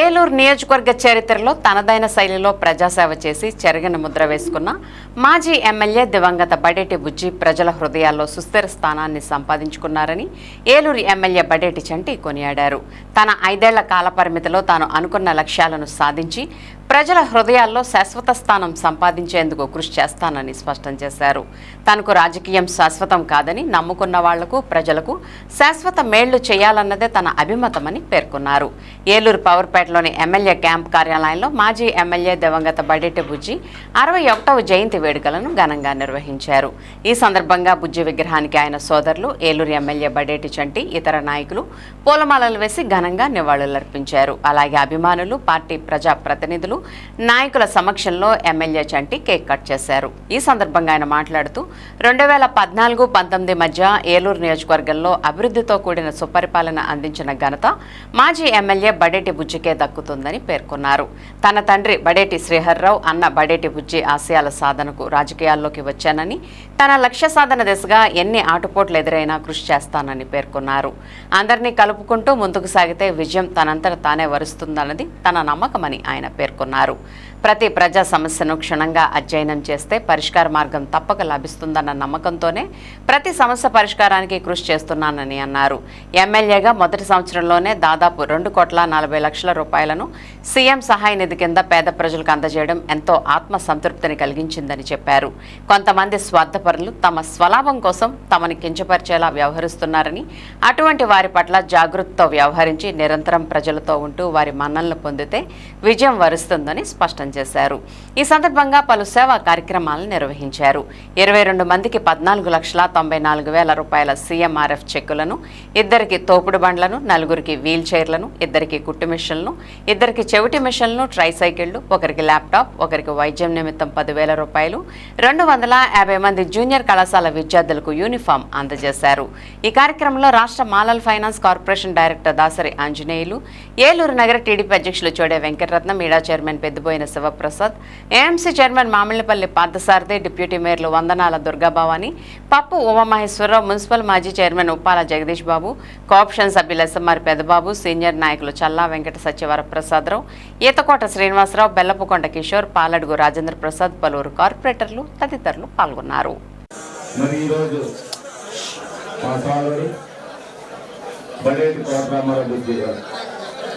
ఏలూరు నియోజకవర్గ చరిత్రలో తనదైన శైలిలో ప్రజాసేవ చేసి చెరగని ముద్ర వేసుకున్న మాజీ ఎమ్మెల్యే దివంగత బడేటి బుజ్జి ప్రజల హృదయాల్లో సుస్థిర స్థానాన్ని సంపాదించుకున్నారని ఏలూరు ఎమ్మెల్యే బడేటి చంటి కొనియాడారు. తన ఐదేళ్ళ కాలపరిమితిలో తాను అనుకున్న లక్ష్యాలను సాధించి ప్రజల హృదయాల్లో శాశ్వత స్థానం సంపాదించేందుకు కృషి చేస్తానని స్పష్టం చేశారు. తనకు రాజకీయం శాశ్వతం కాదని నమ్ముకున్న వాళ్ళకు ప్రజలకు శాశ్వత మేళ్ళు చేయాలన్నదే తన అభిమతమని పేర్కొన్నారు. ఏలూరు పవర్పేటలోని ఎమ్మెల్యే క్యాంప్ కార్యాలయంలో మాజీ ఎమ్మెల్యే దివంగత బడెట్టి బుజ్జి అరవై ఒకటవ జయంతి వేడుకలను ఘనంగా నిర్వహించారు. ఈ సందర్భంగా బుజ్జి విగ్రహానికి ఆయన సోదరులు ఏలూరు ఎమ్మెల్యే బడేటి చంటి ఇతర నాయకులు పూలమాలలు వేసి ఘనంగా నివాళులర్పించారు. అలాగే అభిమానులు పార్టీ ప్రజా ప్రతినిధులు నాయకుల సమక్షంలో ఎమ్మెల్యే చంటి కేక్ కట్ చేశారు. ఈ సందర్భంగా ఆయన మాట్లాడుతూ రెండు వేల పద్నాలుగు పంతొమ్మిది మధ్య ఏలూరు నియోజకవర్గంలో అభివృద్ధితో కూడిన సుపరిపాలన అందించిన ఘనత మాజీ ఎమ్మెల్యే బడేటి బుజ్జికే దక్కుతుందని పేర్కొన్నారు. తన తండ్రి బడేటి శ్రీహర్రావు అన్న బడేటి బుజ్జి ఆశయాల సాధనకు రాజకీయాల్లోకి వచ్చానని తన లక్ష్య సాధన దిశగా ఎన్ని ఆటుపోట్లు ఎదురైనా కృషి చేస్తానని పేర్కొన్నారు. అందరినీ కలుపుకుంటూ ముందుకు సాగితే విజయం తనంతట తానే వరుస్తుందన్నది తన నమ్మకమని ఆయన పేర్కొన్నారు. ప్రతి ప్రజా సమస్యను క్షుణ్ణంగా అధ్యయనం చేస్తే పరిష్కార మార్గం తప్పక లభిస్తుందన్న నమ్మకంతోనే ప్రతి సమస్య పరిష్కారానికి కృషి చేస్తున్నానని అన్నారు. ఎమ్మెల్యేగా మొదటి సంవత్సరంలోనే దాదాపు రెండు కోట్ల నలభై లక్షల రూపాయలను సీఎం సహాయ నిధి కింద పేద ప్రజలకు అందజేయడం ఎంతో ఆత్మ సంతృప్తిని కలిగించిందని చెప్పారు. కొంతమంది స్వార్థపరులు తమ స్వలాభం కోసం తమని కించపరిచేలా వ్యవహరిస్తున్నారని అటువంటి వారి పట్ల జాగృతితో వ్యవహరించి నిరంతరం ప్రజలతో ఉంటూ వారి మన్నలను పొందితే విజయం వరుస్తుంది. వరుస్తుందని స్పష్టం చేశారు. ఈ సందర్భంగా పలు సేవా కార్యక్రమాలను నిర్వహించారు. ఇరవై రెండు మందికి పద్నాలుగు లక్షల తొంభై నాలుగు వేల రూపాయల సీఎంఆర్ఎఫ్ చెక్కులను ఇద్దరికి తోపుడు బండ్లను నలుగురికి వీల్ చైర్లను ఇద్దరికి కుట్టు మిషన్లను ఇద్దరికి చెవిటి మిషన్లను ట్రైసైకిళ్ళు ఒకరికి ల్యాప్టాప్ ఒకరికి వైద్యం నిమిత్తం పదివేల రూపాయలు రెండు వందల యాభై మంది జూనియర్ కళాశాల విద్యార్థులకు యూనిఫామ్ అందజేశారు. ఈ కార్యక్రమంలో రాష్ట్ర మాలల్ finance corporation director Dasari Anjaneyulu Eluru నగర టీడీపీ అధ్యక్షులు చోడే వెంకటరత్నం ఈడా chairman Peddaboina Sivaprasad AMC chairman Mamillapalli Parthasarathi deputy మేయర్లు Vandanala Durgabhavani Pappu Umamaheswararao municipal మాజీ చైర్మన్ ఉప్పాల జగదీష్ బాబు కోఆప్షన్ సభ్యులు ఎస్ఎంఆర్ పెద్దబాబు సీనియర్ నాయకులు చల్లా వెంకట సత్యవరప్రసాదరావు ఈతకోట శ్రీనివాసరావు బెల్లపుకొండ కిషోర్ పాలడుగు రాజేంద్ర ప్రసాద్ పలువురు కార్పొరేటర్లు తదితరులు పాల్గొన్నారు. మరి ఈరోజు మా సోదరుడు బడేటి గారు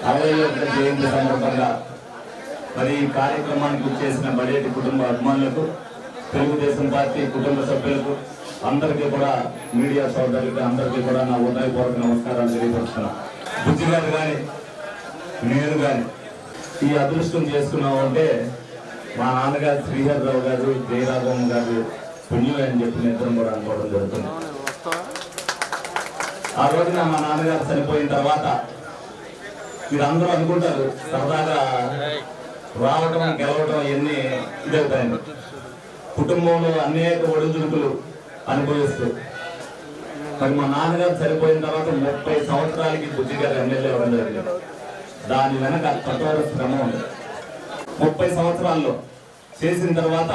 అరవై ఒకటి జయంతి సందర్భంగా మరి ఈ కార్యక్రమానికి చేసిన బడేటి కుటుంబ అభిమానులకు తెలుగుదేశం పార్టీ కుటుంబ సభ్యులకు అందరికీ కూడా మీడియా సోదరులకి అందరికీ కూడా నా ఉదయపూర్వక నమస్కారాలు తెలియపరుస్తున్నాను. బుద్ధి గారు కానీ నేను కానీ ఈ అదృష్టం చేసుకున్నాము అంటే మా నాన్నగారు శ్రీహరిరావు గారు జయరాఘవం గారు పుణ్యం అని చెప్పి నిద్రం కూడా అనుకోవడం జరుగుతుంది. ఆ రోజున మా నాన్నగారు చనిపోయిన తర్వాత మీరు అందరూ అనుకుంటారు సరదాగా రావటం గెలవటం ఇవన్నీ ఇదవుతాయని కుటుంబంలో అనేక ఒడిదుడుకులు అనుభవిస్తూ. మరి మా నాన్నగారు చనిపోయిన తర్వాత ముప్పై సంవత్సరాలకి బుద్ధిగారు ఎమ్మెల్యే అవ్వడం జరిగింది. దాని వెనక కఠోర శ్రమ ఉంది. ముప్పై సంవత్సరాల్లో చేసిన తర్వాత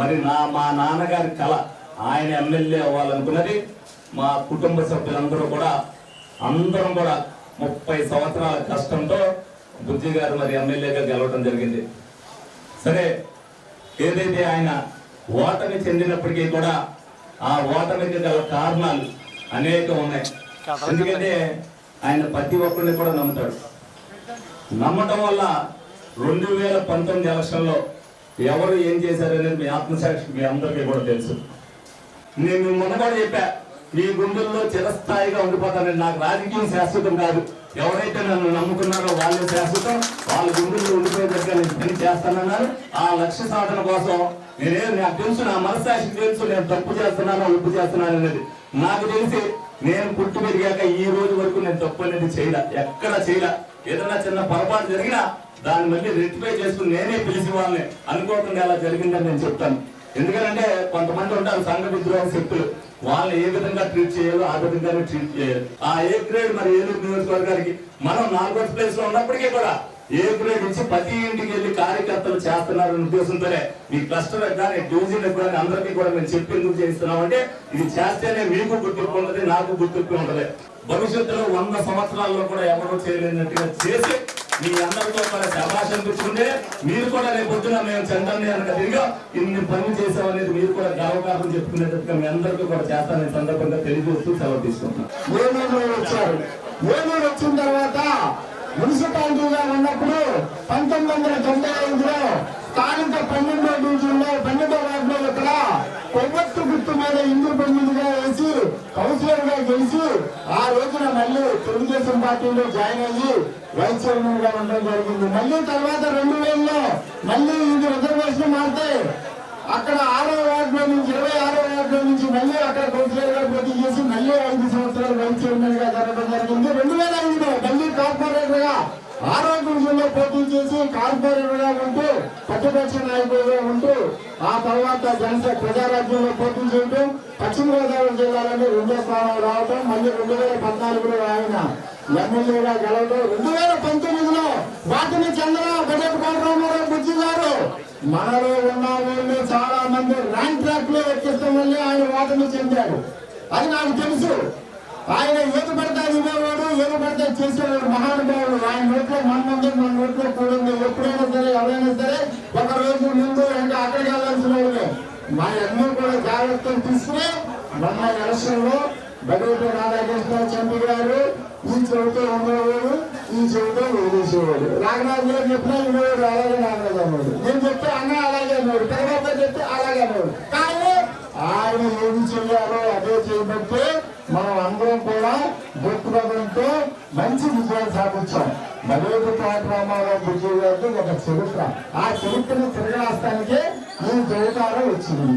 మరి నా మా నాన్నగారి కళ ఆయన ఎమ్మెల్యే అవ్వాలనుకున్నది మా కుటుంబ సభ్యులందరూ కూడా అందరం కూడా ముప్పై సంవత్సరాల కష్టంతో బుజ్జి గారు మరి ఎమ్మెల్యేగా గెలవడం జరిగింది. సరే ఏదైతే ఆయన ఓటమి చెందినప్పటికీ కూడా ఆ ఓటమికి గల కారణాలు అనేకం ఉన్నాయి. ఎందుకంటే ఆయన ప్రతి ఒక్కరిని కూడా నమ్ముతాడు. నమ్మటం వల్ల రెండు వేల పంతొమ్మిది ఎలక్షన్లో ఎవరు ఏం చేశారనేది మీ ఆత్మసాక్షి మీ అందరికీ కూడా తెలుసు. నేను మొన్న కూడా చెప్పా మీ గుండెల్లో చిరస్థాయిగా ఉండిపోతానని నాకు రాజకీయం శాశ్వతం కాదు. ఎవరైతే నన్ను నమ్ముకున్నారో వాళ్ళే శాశ్వతం వాళ్ళ గుండెల్లో ఉండిపోయేటట్టుగా నేను పని చేస్తానన్నారు ఆ లక్ష్య సాధన కోసం నేనే నాకు తెలుసు నా మనసాక్షికి తెలుసు నేను తప్పు చేస్తున్నానో ఉప్పు చేస్తున్నాను అనేది. నాకు తెలిసి నేను పుట్టి పెరిగాక ఈ రోజు వరకు నేను తప్పు అనేది చేయలే ఎక్కడ చేయలే. ఏదైనా చిన్న పొరపాటు జరిగినా దాన్ని మళ్ళీ రెక్టిఫై చేసుకుని నేనే పిలిచి వాళ్ళని అనుకోకుండా అలా జరిగిందని నేను చెప్తాను. ఎందుకంటే కొంతమంది ఉంటారు సంఘ విద్రోహ శక్తులు. వాళ్ళని ఏ విధంగా ట్రీట్ చేయాలో ఆ విధంగానే ట్రీట్ చేయాలి. ఆ ఏ గ్రేడ్ మరి ఏలూరు నియోజకవర్గానికి మనం నాలుగో ప్లేస్లో ఉన్నప్పటికీ కూడా ఏ గ్రేడ్ నుంచి ప్రతి ఇంటికి వెళ్ళి కార్యకర్తలు చేస్తున్నారనే ఉద్దేశంతోనే మీ క్లస్టర్ కానీ డివిజన్ కానీ అందరికీ కూడా మేము చెప్పి ఎందుకు చేస్తున్నాం అంటే ఇది చేస్తేనే మీకు గుర్తింపు ఉంటుంది నాకు గుర్తింపు ఉంటుంది. భవిష్యత్తులో వంద సంవత్సరాల్లో కూడా ఎవరో చేయలేనట్టుగా చేసి మీ అందరితో కూడా శభాష్ అనిపించుకుంటే మీరు కూడా రేపు పొద్దున మేము చెందండి కనుక తిరిగి ఇన్ని పనులు చేసామనేది మీరు కూడా గర్వకారణం చెప్పుకునేటట్టుగా మీ అందరికీ కూడా చేస్తానని సందర్భంగా తెలియజేస్తూ సెలవు తీసుకుంటున్నాం. ఏలూరు వచ్చారు. ఏలూరు వచ్చిన తర్వాత మున్సిపాలిటీగా ఉన్నప్పుడు పంతొమ్మిది వందల తొంభై ఐదులో స్థానిక పన్నెండో డివిజన్లో పన్నెండో వార్డులో ఇక్కడ మీద గుర్తు మీద వేసి కౌన్సిలర్గా గెలిచి ఆ రోజున మళ్ళీ తెలుగుదేశం పార్టీలో జాయిన్ అయ్యి వైస్ చైర్మన్గా ఉండడం జరిగింది. మళ్ళీ తర్వాత రెండు వేలలో మళ్ళీ ఇది రిజర్వేషన్ మారితే అక్కడ ఆరో వార్డులో నుంచి ఇరవై ఆరో వార్డులో నుంచి మళ్ళీ అక్కడ కౌన్సిలర్గా పోటీ చేసి మళ్ళీ ఐదు సంవత్సరాలు వైస్ చైర్మన్గా జరగడం జరిగింది. రెండు వేల ఐదులో మళ్ళీ కార్పొరేటర్గా ఆరో డివిజన్లో పోటీ చేసి కార్పొరేటర్గా ఉంటూ ప్రతిపక్ష నాయకులుగా ఉంటూ ఆ తర్వాత జనసేన ప్రజారాజ్యంలో పోటీ చేయడం పశ్చిమ గోదావరి జిల్లాలోనే రెండో స్థానంలో రావటం మళ్ళీ రెండు వేల పద్నాలుగులో ఆయన ఎమ్మెల్యేగా గెలవడం రెండు వేల పంతొమ్మిదిలో వాటిని చంద్ర బడ్జెట్ కోటరామారావు బుజ్జి గారు మనలో ఉన్న వాళ్ళు చాలా మంది ర్యాంక్ ట్రాక్లో ఎక్కిస్తాం వల్లే ఆయన వాటమి చెందాడు అది నాకు తెలుసు. ఆయన ఏది పడితే అది ఇవ్వేవాడు ఏది పడితే చేసేవాడు మహానుభావుడు ఆయన నోట్లో మన ముందు మన నోట్లో కూడింది ఎప్పుడైనా సరే ఎవరైనా సరే ఒక రోజు ముందు ఇంకా అక్కడికి వెళ్ళాల్సిన వాళ్ళే మా అన్నీ కూడా జాగ్రత్తలు తీసుకుని మొన్న ఎలక్షన్లో రాధాకృష్ణ చంపి గారు. ఈ చెవితో ఉండేవాడు ఈ చెవితో వదిలేసేవాడు రాఘనాథ్ గారు చెప్పినా వినేవాడు అలాగే నాగరాజు అన్నాడు నేను చెప్తే అన్న అలాగే అన్నాడు తర్వాత చెప్తే అలాగే అన్నాడు. కానీ ఆయన ఏమి చేయాలో అదే చేయబట్టే మనం అందరం కూడా దృక్పథంతో మంచి విజయాలు సాధించాం. బలేటి తోట రామారావు విజయ్ గారికి ఒక చరిత్ర. ఆ చరిత్రను తిరగరాస్తానికి ఈ జయకారం వచ్చింది.